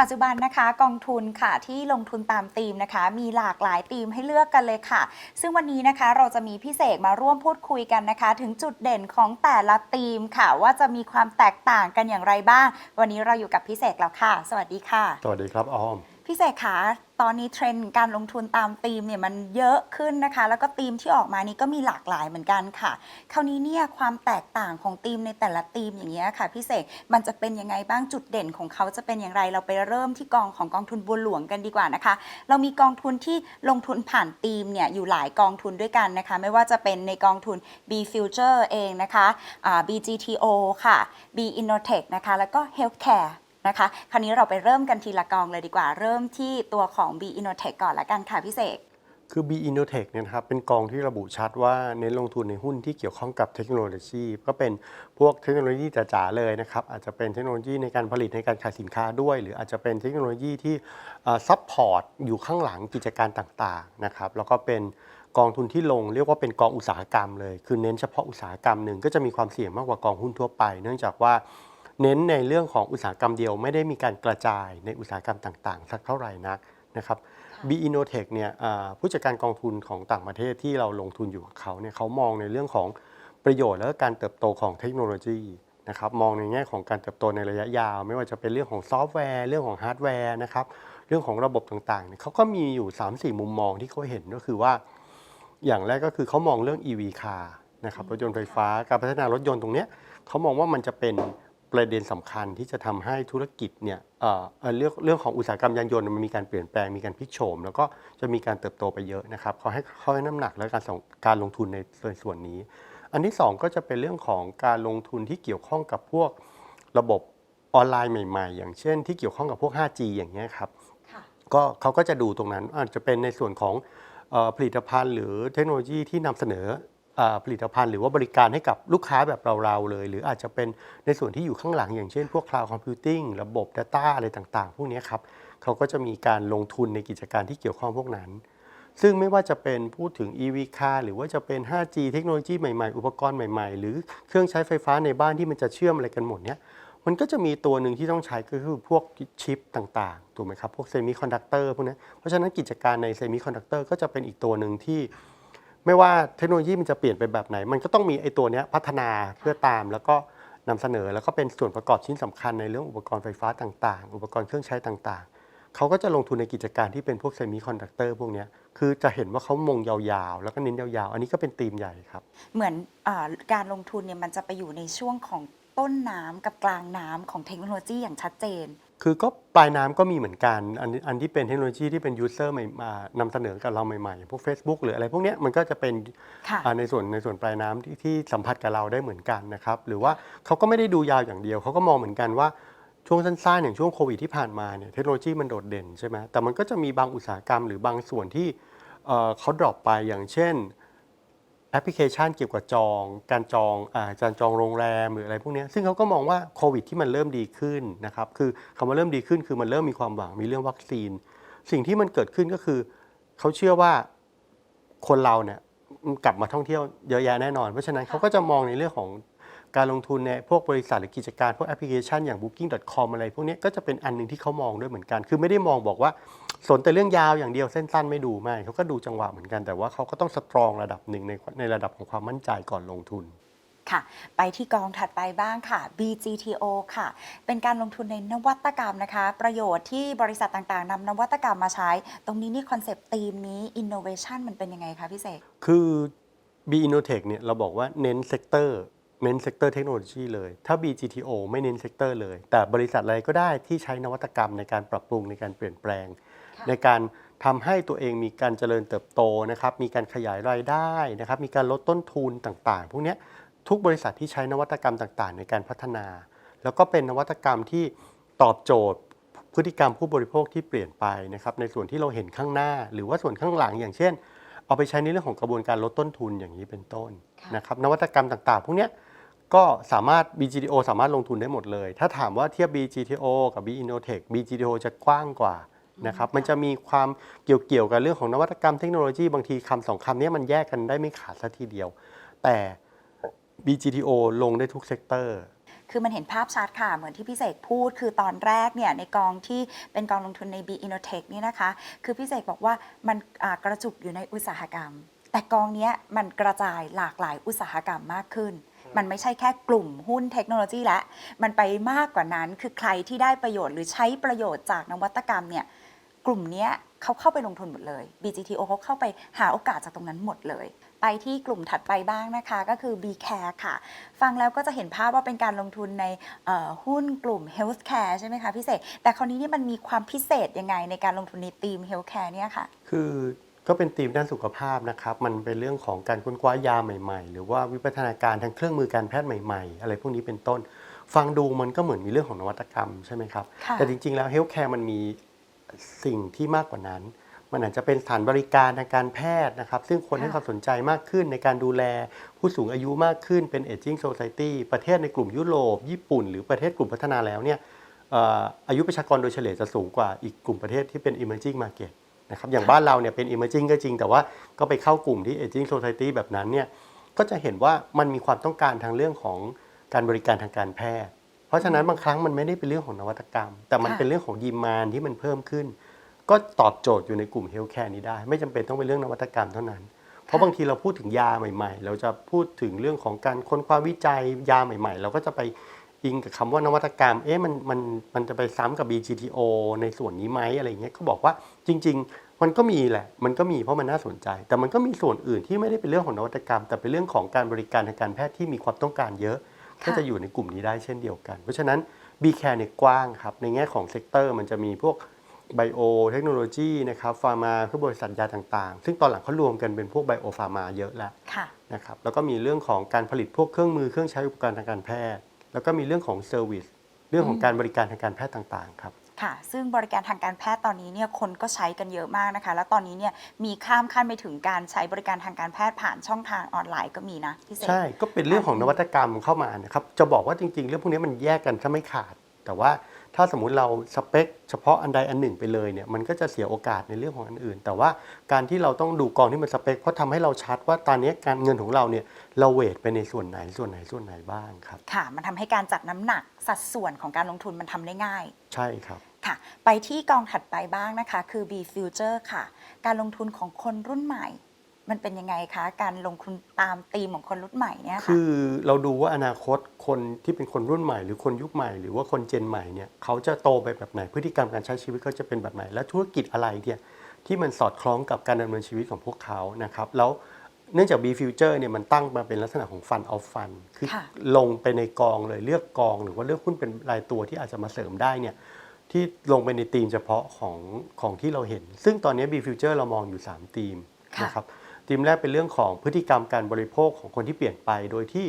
ปัจจุบันนะคะกองทุนค่ะที่ลงทุนตามธีมนะคะ มีหลากหลายธีมให้เลือกกันเลยค่ะ ซึ่งวันนี้นะคะเราจะมีพี่เสกมาร่วมพูดคุยกันนะคะ ถึงจุดเด่นของแต่ละธีมค่ะ ว่าจะมีความแตกต่างกันอย่างไรบ้าง วันนี้เราอยู่กับพี่เสกแล้วค่ะ สวัสดีค่ะ สวัสดีครับออม พี่เสกคะตอนนี้เทรนด์การลงทุนตามธีมเนี่ยมันเยอะขึ้นนะคะ แล้วก็ธีมที่ออกมานี้ก็มีหลากหลายเหมือนกันค่ะ คราวนี้เนี่ยความแตกต่างของธีมในแต่ละธีมอย่างเงี้ยค่ะพี่เสกมันจะเป็นยังไงบ้างจุดเด่นของเขาจะเป็นอย่างไร เราไปเริ่มที่กองของกองทุนบัวหลวงกันดีกว่านะคะ เรามีกองทุนที่ลงทุนผ่านธีมเนี่ยอยู่หลายกองทุนด้วยกันนะคะ ไม่ว่าจะเป็นในกองทุน B Future เองนะคะอ่า BGTO ค่ะ B Innotech นะคะแล้วก็ Healthcare นะคะ คราวนี้เราไปเริ่มกันทีละกองเลยดีกว่า เริ่มที่ตัวของ B Innotech ก่อนละกันค่ะพี่เสกคือ B Innotech เนี่ยนะครับเป็นกองที่ระบุชัดว่าเน้นลงทุนในหุ้นที่เกี่ยวข้องกับเทคโนโลยี ก็เป็นพวกเทคโนโลยีจ๋าๆเลยนะครับ อาจจะเป็นเทคโนโลยีในการผลิตในการขายสินค้าด้วย หรืออาจจะเป็นเทคโนโลยีที่ซัพพอร์ตอยู่ข้างหลังกิจการต่างๆนะครับแล้วก็เป็นกองทุนที่ลงเรียกว่าเป็นกองอุตสาหกรรมเลย คือเน้นเฉพาะอุตสาหกรรมหนึ่งก็จะมีความเสี่ยงมากกว่ากองหุ้นทั่วไป เนื่องจากว่า เน้นในเรื่องของอุตสาหกรรมเดียว ไม่ได้มีการกระจายในอุตสาหกรรมต่างๆ สักเท่าไหร่นักนะครับ B Innotech เนี่ยอ่าผู้จัดการกองทุนของต่างประเทศที่เราลงทุนอยู่กับเขาเนี่ยเขามองในเรื่องของประโยชน์และการเติบโตของเทคโนโลยีนะครับมองในแง่ของการเติบโตในระยะยาว ไม่ว่าจะเป็นเรื่องของซอฟต์แวร์เรื่องของฮาร์ดแวร์นะครับเรื่องของระบบต่างๆเนี่ยเขาก็มีอยู่ 3-4 มุมมองที่เขาเห็นก็คือว่า อย่างแรกก็คือเขามองเรื่อง EV car นะครับรถยนต์ไฟฟ้าการพัฒนารถยนต์ตรงเนี้ยเขามองว่ามันจะเป็น ประเด็นสำคัญที่จะทำให้ธุรกิจเนี่ยเอ่อเอ่อเรื่องเรื่องของอุตสาหกรรมยานยนต์มันมีการเปลี่ยนแปลงมีการพลิกโฉมแล้วก็จะมีการเติบโตไปเยอะนะครับเขาให้เขาให้น้ำหนักและการส่งการลงทุนในส่วนนี้ อันที่สองก็จะเป็นเรื่องของการลงทุนที่เกี่ยวข้องกับพวกระบบออนไลน์ใหม่ ๆ อย่างเช่น ที่เกี่ยวข้องกับพวก 5G อย่างเงี้ยครับค่ะก็เขาก็จะดูตรงนั้นอาจจะเป็นในส่วนของเอ่อผลิตภัณฑ์หรือเทคโนโลยีที่นำเสนอเอ่อ ผลิตภัณฑ์หรือว่าบริการให้กับลูกค้าแบบเราๆเลย หรืออาจจะเป็นในส่วนที่อยู่ข้างหลังอย่างเช่นพวก cloud computing ระบบ Data อะไรต่างๆ พวกนี้ครับเขาก็จะมีการลงทุนในกิจการที่เกี่ยวข้องพวกนั้น ซึ่งไม่ว่าจะเป็นพูดถึง EV car หรือว่าจะเป็น 5G เทคโนโลยีใหม่ๆ อุปกรณ์ใหม่ๆ หรือเครื่องใช้ไฟฟ้าในบ้านที่มันจะเชื่อมอะไรกันหมดเนี้ยมันก็จะมีตัวหนึ่งที่ต้องใช้ก็คือพวกชิปต่างๆ ถูกไหมครับ พวกเซมิคอนดักเตอร์พวกนี้เพราะฉะนั้นกิจการในเซมิคอนดักเตอร์ก็จะเป็นอีกตัวหนึ่งที่ ไม่ว่าเทคโนโลยีมันจะเปลี่ยนไปแบบไหน มันก็ต้องมีไอ้ตัวเนี้ยพัฒนาเพื่อตาม แล้วก็นำเสนอแล้วก็เป็นส่วนประกอบชิ้นสำคัญในเรื่องอุปกรณ์ไฟฟ้าต่างๆ อุปกรณ์เครื่องใช้ต่างๆ เขาก็จะลงทุนในกิจการที่เป็นพวกเซมิคอนดักเตอร์พวกเนี้ยคือจะเห็นว่าเขามงยาวๆ แล้วก็เน้นยาวๆ อันนี้ก็เป็นธีมใหญ่ครับ เหมือนอาการลงทุนเนี่ยมันจะไปอยู่ในช่วงของต้นน้ำกับกลางน้ำของเทคโนโลยีอย่างชัดเจน คือก็ปลายน้ำก็มีเหมือนกันอันอันที่เป็นเทคโนโลยีที่เป็นยูเซอร์ใหม่มานำเสนอกับเราใหม่ๆพวก Facebook หรืออะไรพวกเนี้ยมันก็จะเป็นค่ะอ่าในส่วนในส่วนปลายน้ำที่ที่สัมผัสกับเราได้เหมือนกันนะครับหรือว่าเขาก็ไม่ได้ดูยาวอย่างเดียวเขาก็มองเหมือนกันว่าช่วงสั้นๆอย่างช่วงโควิดที่ผ่านมาเนี่ยเทคโนโลยีมันโดดเด่นใช่ไหมแต่มันก็จะมีบางอุตสาหกรรมหรือบางส่วนที่เอ่อเขาดรอปไปอย่างเช่น แอปพลิเคชันเกี่ยวกับจอง การจองอาการจองโรงแรมหรืออะไรพวกเนี้ยซึ่งเขาก็มองว่าโควิดที่มันเริ่มดีขึ้นนะครับคือคำว่าเริ่มดีขึ้นคือมันเริ่มมีความหวังมีเรื่องวัคซีน สิ่งที่มันเกิดขึ้นก็คือ เขาเชื่อว่าคนเราเนี่ยกลับมาท่องเที่ยวเยอะแยะแน่นอน เพราะฉะนั้นเขาก็จะมองในเรื่องของ การลงทุนในพวกบริษัทหรือกิจการพวกแอปพลิเคชันอย่าง booking.com อะไรพวกเนี้ยก็จะเป็นอันหนึ่งที่เขามองด้วยเหมือนกัน คือไม่ได้มองบอกว่าสนแต่เรื่องยาวอย่างเดียวเส้นสั้นไม่ดูไม่เขาก็ดูจังหวะเหมือนกันแต่ว่าเขาก็ต้องสตรองระดับหนึ่งในในระดับของความมั่นใจก่อนลงทุนค่ะไปที่กองถัดไปบ้างค่ะ BGTO ค่ะ เป็นการลงทุนในนวัตกรรมนะคะ ประโยชน์ที่บริษัทต่างๆนำนวัตกรรมมาใช้ ตรงนี้นี่คอนเซปต์ธีมนี้ innovation มันเป็นยังไงคะพี่เสกคือ B Innotech เนี่ยเราบอกว่าเน้นเซกเตอร์ เน้นเซกเตอร์เทคโนโลยีเลย ถ้า BGTO ไม่เน้นเซกเตอร์เลย แต่บริษัทอะไรก็ได้ที่ใช้นวัตกรรมในการปรับปรุงในการเปลี่ยนแปลง ในการทำให้ตัวเองมีการเจริญเติบโตนะครับ มีการขยายรายได้นะครับ มีการลดต้นทุนต่างๆ พวกเนี้ยทุกบริษัทที่ใช้นวัตกรรมต่างๆ ในการพัฒนา แล้วก็เป็นนวัตกรรมที่ตอบโจทย์พฤติกรรมผู้บริโภคที่เปลี่ยนไปนะครับ ในส่วนที่เราเห็นข้างหน้า หรือว่าส่วนข้างหลังอย่างเช่น เอาไปใช้ในเรื่องของกระบวนการลดต้นทุนอย่างนี้เป็นต้นค่ะนะครับ นวัตกรรมต่างๆ พวกเนี้ย ก็สามารถ BGTO สามารถลงทุนได้หมดเลย ถ้าถามว่าเทียบ BGTO กับ B Innotech BGTO จะกว้างกว่านะครับ มันจะมีความเกี่ยวเกี่ยวกับเรื่องของนวัตกรรมเทคโนโลยีบางทีคำสองคำเนี้ยมันแยกกันได้ไม่ขาดสัทีเดียว แต่ BGTO ลงได้ทุกเซกเตอร์คือมันเห็นภาพชัดค่ะ เหมือนที่พี่เสกพูด คือตอนแรกเนี่ยในกองที่เป็นกองลงทุนใน B Innotech นี่นะคะ คือพี่เสกบอกว่ามันอ่ากระจุกอยู่ในอุตสาหกรรม แต่กองเนี้ยมันกระจายหลากหลายอุตสาหกรรมมากขึ้น มันไม่ใช่แค่กลุ่มหุ้นเทคโนโลยีและ มันไปมากกว่านั้นคือใครที่ได้ประโยชน์หรือใช้ประโยชน์จากนวัตกรรมเนี่ยกลุ่มเนี้ยเขาเข้าไปลงทุนหมดเลย BGTO เขาเข้าไปหาโอกาสจากตรงนั้นหมดเลย ไปที่กลุ่มถัดไปบ้างนะคะก็คือ B Care ค่ะ ฟังแล้วก็จะเห็นภาพว่าเป็นการลงทุนในหุ้นกลุ่ม Healthcare ใช่ไหมคะพี่เศษ แต่คราวนี้เนี่ยมันมีความพิเศษยังไงในการลงทุนในทีม Healthcare เนี่ยค่ะ คือ ก็เป็นธีมด้านสุขภาพนะครับ มันเป็นเรื่องของการค้นคว้ายาใหม่ ๆ หรือว่าวิวัฒนาการทางเครื่องมือการแพทย์ใหม่ ๆ อะไรพวกนี้เป็นต้น ฟังดูมันก็เหมือนมีเรื่องของนวัตกรรมใช่ไหมครับค่ะแต่จริงๆแล้วเฮลท์แคร์มันมีสิ่งที่มากกว่านั้น มันอาจจะเป็นสถานบริการทางการแพทย์นะครับ ซึ่งคนให้ความสนใจมากขึ้นในการดูแลผู้สูงอายุมากขึ้นเป็น aging society ประเทศในกลุ่มยุโรปญี่ปุ่น หรือประเทศกลุ่มพัฒนาแล้วเนี่ยเอ่ออายุประชากรโดยเฉลี่ยจะสูงกว่าอีกกลุ่มประเทศที่เป็น emerging market นะครับอย่างบ้านเราเนี่ยเป็น emerging ก็จริง แต่ว่าก็ไปเข้ากลุ่มที่ aging society แบบนั้นเนี่ยก็จะเห็นว่ามันมีความต้องการทางเรื่องของการบริการทางการแพทย์ เพราะฉะนั้นบางครั้งมันไม่ได้เป็นเรื่องของนวัตกรรม แต่มันเป็นเรื่องของดีมานที่มันเพิ่มขึ้น ก็ตอบโจทย์อยู่ในกลุ่มเฮลท์แคร์นี้ได้ ไม่จำเป็นต้องเป็นเรื่องนวัตกรรมเท่านั้น เพราะบางทีเราพูดถึงยาใหม่ ๆ เราจะพูดถึงเรื่องของการค้นคว้าวิจัยยาใหม่ ๆ เราก็จะไป อิงกับคำว่านวัตกรรม เอ๊ะมันมันมันจะไปซ้ำกับ BGTO ในส่วนนี้ไหมอะไรอย่างเงี้ยเขาบอกว่าจริง ๆ มันก็มีแหละ มันก็มีเพราะมันน่าสนใจ แต่มันก็มีส่วนอื่นที่ไม่ได้เป็นเรื่องของนวัตกรรม แต่เป็นเรื่องของการบริการทางการแพทย์ที่มีความต้องการเยอะค่ะก็จะอยู่ในกลุ่มนี้ได้เช่นเดียวกัน เพราะฉะนั้น b c a r e เนี่ยกว้างครับ ในแง่ของเซกเตอร์มันจะมีพวกไบโอเทคโนโลยีนะครับฟาร์มาเพื่อบริษัทยาต่างๆ ซึ่งตอนหลังเขารวมกันเป็นพวกไบโอฟาร์มาเยอะแล้วค่ะนะครับแล้วก็มีเรื่องของการผลิตพวกเครื่องมือเครื่องใช้อุปกรณ์ทางการแพทย์ แล้วก็มีเรื่องของเซอร์วิสเรื่องของการบริการทางการแพทย์ต่างๆครับค่ะ ซึ่งบริการทางการแพทย์ตอนนี้เนี่ยคนก็ใช้กันเยอะมากนะคะ แล้วตอนนี้เนี่ยมีข้ามขั้นไปถึงการใช้บริการทางการแพทย์ผ่านช่องทางออนไลน์ก็มีนะพี่เศษใช่ ก็เป็นเรื่องของนวัตกรรมเข้ามานะครับ จะบอกว่าจริง ๆ เรื่องพวกนี้มันแยกกันถ้าไม่ขาด แต่ว่า ถ้าสมมุติเราสเปคเฉพาะอันใดอันหนึ่งไปเลยเนี่ยมันก็จะเสียโอกาสในเรื่องของอันอื่น แต่ว่าการที่เราต้องดูกองที่มันสเปคเพราะทำให้เราชัดว่าตอนนี้การเงินของเราเนี่ยเราเวทไปในส่วนไหนส่วนไหนส่วนไหนบ้างครับค่ะ มันทำให้การจัดน้ำหนักสัดส่วนของการลงทุนมันทำได้ง่าย ใช่ครับ ค่ะ ไปที่กองถัดไปบ้างนะคะ คือ B Future ค่ะ การลงทุนของคนรุ่นใหม่ มันเป็นยังไงคะ การลงทุนตามธีมของคนรุ่นใหม่เนี่ยค่ะ คือเราดูว่าอนาคตคนที่เป็นคนรุ่นใหม่ หรือคนยุคใหม่หรือว่าคนเจนใหม่เนี่ยเขาจะโตไปแบบไหนพฤติกรรมการใช้ชีวิตเขาจะเป็นแบบไหน และธุรกิจอะไรเนี่ยที่มันสอดคล้องกับการดำเนินชีวิตของพวกเขานะครับแล้วเนื่องจาก B Future เนี่ยมันตั้งมาเป็นลักษณะของ Fund of Fund คือค่ะ ลงไปในกองเลยเลือกกอง หรือว่าเลือกหุ้นเป็นรายตัวที่อาจจะมาเสริมได้เนี่ยที่ลงไปในธีมเฉพาะของของที่เราเห็น ซึ่งตอนนี้ B Future เรามองอยู่ 3 ธีมค่ะ นะครับ ธีมแรกเป็นเรื่องของพฤติกรรมการบริโภคของคนที่เปลี่ยนไป โดยที่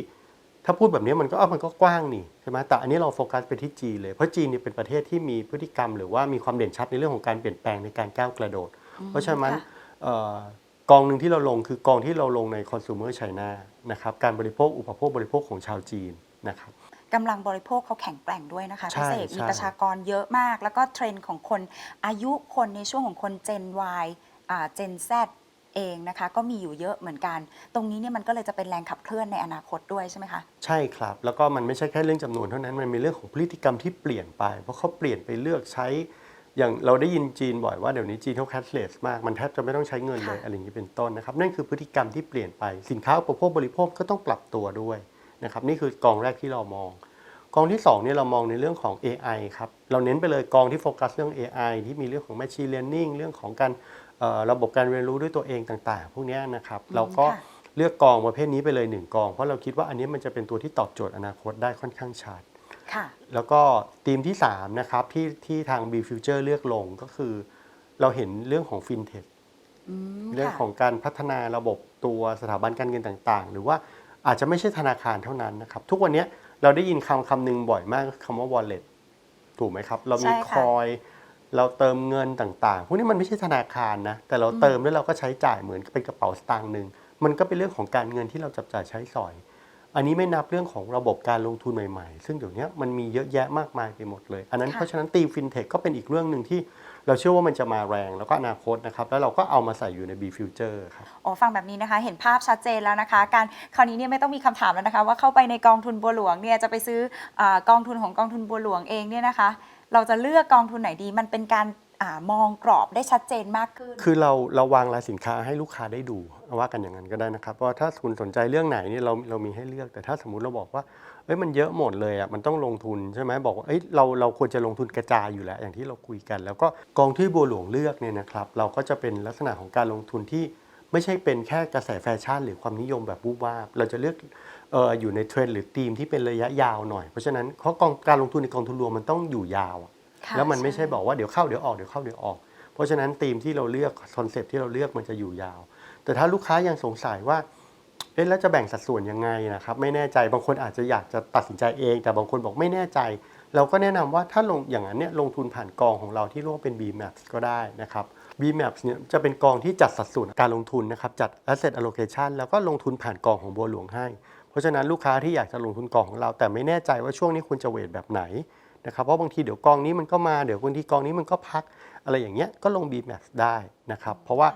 ถ้าพูดแบบนี้มันก็เอ้ามันก็กว้างนี่ใช่ไหมแต่อันนี้เราโฟกัสไปที่จีนเลยเพราะจีนเนี่ยเป็นประเทศที่มีพฤติกรรม หรือว่ามีความเด่นชัดในเรื่องของการเปลี่ยนแปลงในการก้าวกระโดด เพราะฉะนั้นค่ะเอ่อกองหนึ่งที่เราลงคือกองที่เราลงใน consumer China นะครับการบริโภคอุปโภคบริโภคของชาวจีนนะครับกำลังบริโภคเขาแข็งแกร่งด้วยนะคะใช่พี่เสกใช่มีประชากรเยอะมาก แล้วก็เทรนด์ของคนอายุคนในช่วงของคน Gen Y อ่า Gen Z เองนะคะ ก็มีอยู่เยอะเหมือนกัน ตรงนี้เนี่ยมันก็เลยจะเป็นแรงขับเคลื่อนในอนาคตด้วยใช่ไหมคะ ใช่ครับ แล้วก็มันไม่ใช่แค่เรื่องจำนวนเท่านั้นมันมีเรื่องของพฤติกรรมที่เปลี่ยนไป เพราะเขาเปลี่ยนไปเลือกใช้ อย่างเราได้ยินจีนบ่อยว่าเดี๋ยวนี้จีนเขาแคชเลสมากมันแทบจะไม่ต้องใช้เงินเลยค่ะ อะไรอย่างนี้เป็นต้นนะครับนั่นคือพฤติกรรมที่เปลี่ยนไปสินค้าอุปโภคบริโภคก็ต้องปรับตัวด้วยนะครับนี่คือกองแรกที่เรามอง กองที่2เนี่ยเรามองในเรื่องของ AI ครับ เราเน้นไปเลยกองที่โฟกัสเรื่อง AI ที่มีเรื่องของ Machine Learning เรื่องของการเอ่อ ระบบการเรียนรู้ด้วยตัวเองต่างๆ พวกเนี้ยนะครับอืมเราก็ค่ะเลือกกองประเภทนี้ไปเลยหนึ่งกอง เพราะเราคิดว่าอันนี้มันจะเป็นตัวที่ตอบโจทย์อนาคตได้ค่อนข้างชัดค่ะแล้วก็ธีมที่3นะครับที่ที่ทาง B Future เลือกลงก็คือ เราเห็นเรื่องของ FinTech อืมเรื่องค่ะของการพัฒนาระบบตัวสถาบันการเงินต่างๆ หรือว่าอาจจะไม่ใช่ธนาคารเท่านั้นนะครับ ทุกวันนี้เราได้ยินคำคำหนึ่งบ่อยมากคำว่า wallet ถูกไหมครับ เรามีใช่คค่ะอย เราเติมเงินต่างๆ พวกนี้มันไม่ใช่ธนาคารนะ แต่เราเติมแล้วเราก็ใช้จ่ายเหมือนเป็นกระเป๋าสตางค์หนึ่ง มันก็เป็นเรื่องของการเงินที่เราจับจ่ายใช้สอย อันนี้ไม่นับเรื่องของระบบการลงทุนใหม่ๆ ซึ่งเดี๋ยวนี้มันมีเยอะแยะมากมายไปหมดเลย อันนั้นค่ะเพราะฉะนั้นตีฟินเทคก็เป็นอีกเรื่องหนึ่งที่เราเชื่อว่ามันจะมาแรงแล้วก็อนาคตนะครับ แล้วเราก็เอามาใส่อยู่ใน B Future ครับโอ้ฟังแบบนี้นะคะ เห็นภาพชัดเจนแล้วนะคะ การคราวนี้เนี่ยไม่ต้องมีคำถามแล้วนะคะ ว่าเข้าไปในกองทุนบัวหลวงเนี่ยจะไปซื้ออากองทุนของกองทุนบัวหลวงเองเนี่ยนะคะ เราจะเลือกกองทุนไหนดี มันเป็นการอามองกรอบได้ชัดเจนมากขึ้น คือเราเราวางรายสินค้าให้ลูกค้าได้ดูว่ากันอย่างนั้นก็ได้นะครับว่าถ้าคุณสนใจเรื่องไหนเนี่ยเราเรามีให้เลือกแต่ถ้าสมมุติเราบอกว่าเอ้ยมันเยอะหมดเลยอะมันต้องลงทุนใช่ไหมบอกว่าเอ้ยเราเราควรจะลงทุนกระจายอยู่แล้ว อย่างที่เราคุยกัน แล้วก็กองที่บัวหลวงเลือกเนี่ยนะครับเราก็จะเป็นลักษณะของการลงทุนที่ไม่ใช่เป็นแค่กระแสแฟชั่น หรือความนิยมแบบวูบวาบเราจะเลือก อออยู่ในเทรนด์หรือธีมที่เป็นระยะยาวหน่อย เพราะฉะนั้นเพราะกองการลงทุนในกองทุนรวมมันต้องอยู่ยาวอะค่ะแล้วมันไม่ใช่ใช่บอกว่าเดี๋ยวเข้าเดี๋ยวออกเดี๋ยวเข้าเดี๋ยวออก เพราะฉะนั้นธีมที่เราเลือกคอนเซปที่เราเลือกมันจะอยู่ยาว แต่ถ้าลูกค้ายังสงสัยว่าเอ๊ะแล้วจะแบ่งสัดส่วนยังไงนะครับไม่แน่ใจบางคนอาจจะอยากจะตัดสินใจเอง แต่บางคนบอกไม่แน่ใจ เราก็แนะนำว่าถ้าลงอย่างนั้นเนี่ยลงทุนผ่านกองของเราที่เรียกว่าเป็น BMAX ก็ได้นะครับ BMAX เนี่ยจะเป็นกองที่จัดสัดส่วนการลงทุนนะครับจัด asset allocation แล้วก็ลงทุนผ่านกองของบัวหลวงให้ เพราะฉะนั้นลูกค้าที่อยากจะลงทุนกองของเรา แต่ไม่แน่ใจว่าช่วงนี้คุณจะเวทแบบไหนนะครับเพราะบางทีเดี๋ยวกองนี้มันก็มาเดี๋ยวบางทีกองนี้มันก็พักอะไรอย่างเงี้ยก็ลง BMAX ได้นะครับเพราะว่า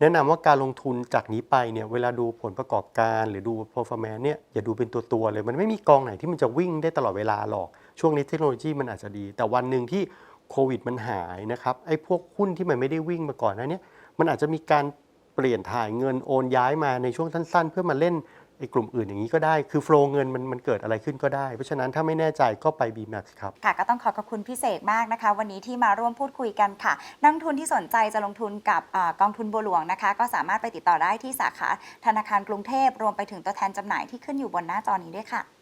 แนะนำว่าการลงทุนจากนี้ไปเนี่ยเวลาดูผลประกอบการหรือดู performance เนี่ยอย่าดูเป็นตัวตัวๆเลย มันไม่มีกองไหนที่มันจะวิ่งได้ตลอดเวลาหรอกช่วงนี้เทคโนโลยีมันอาจจะดี แต่วันหนึ่งที่โควิดมันหายนะครับไอ้พวกหุ้นที่มันไม่ได้วิ่งมาก่อนหนเนี่ยมันอาจจะมีการเปลี่ยนถ่ายเงินโอนย้ายมาในช่วงสั้น ๆ เพื่อมาเล่น ไอ้กลุ่มอื่นอย่างนี้ก็ได้ คือโฟลเงินมันมันเกิดอะไรขึ้นก็ได้ เพราะฉะนั้นถ้าไม่แน่ใจก็ไป BMAX ครับ ค่ะก็ต้องขอขอบคุณพิเศษมากนะคะ วันนี้ที่มาร่วมพูดคุยกันค่ะ นักทุนที่สนใจจะลงทุนกับอกองทุนบัวหลวงนะคะ ก็สามารถไปติดต่อได้ที่สาขาธนาคารกรุงเทพรวมไปถึงตัวแทนจำหน่ายที่ขึ้นอยู่บนหน้าจอนี้ด้วยค่ะ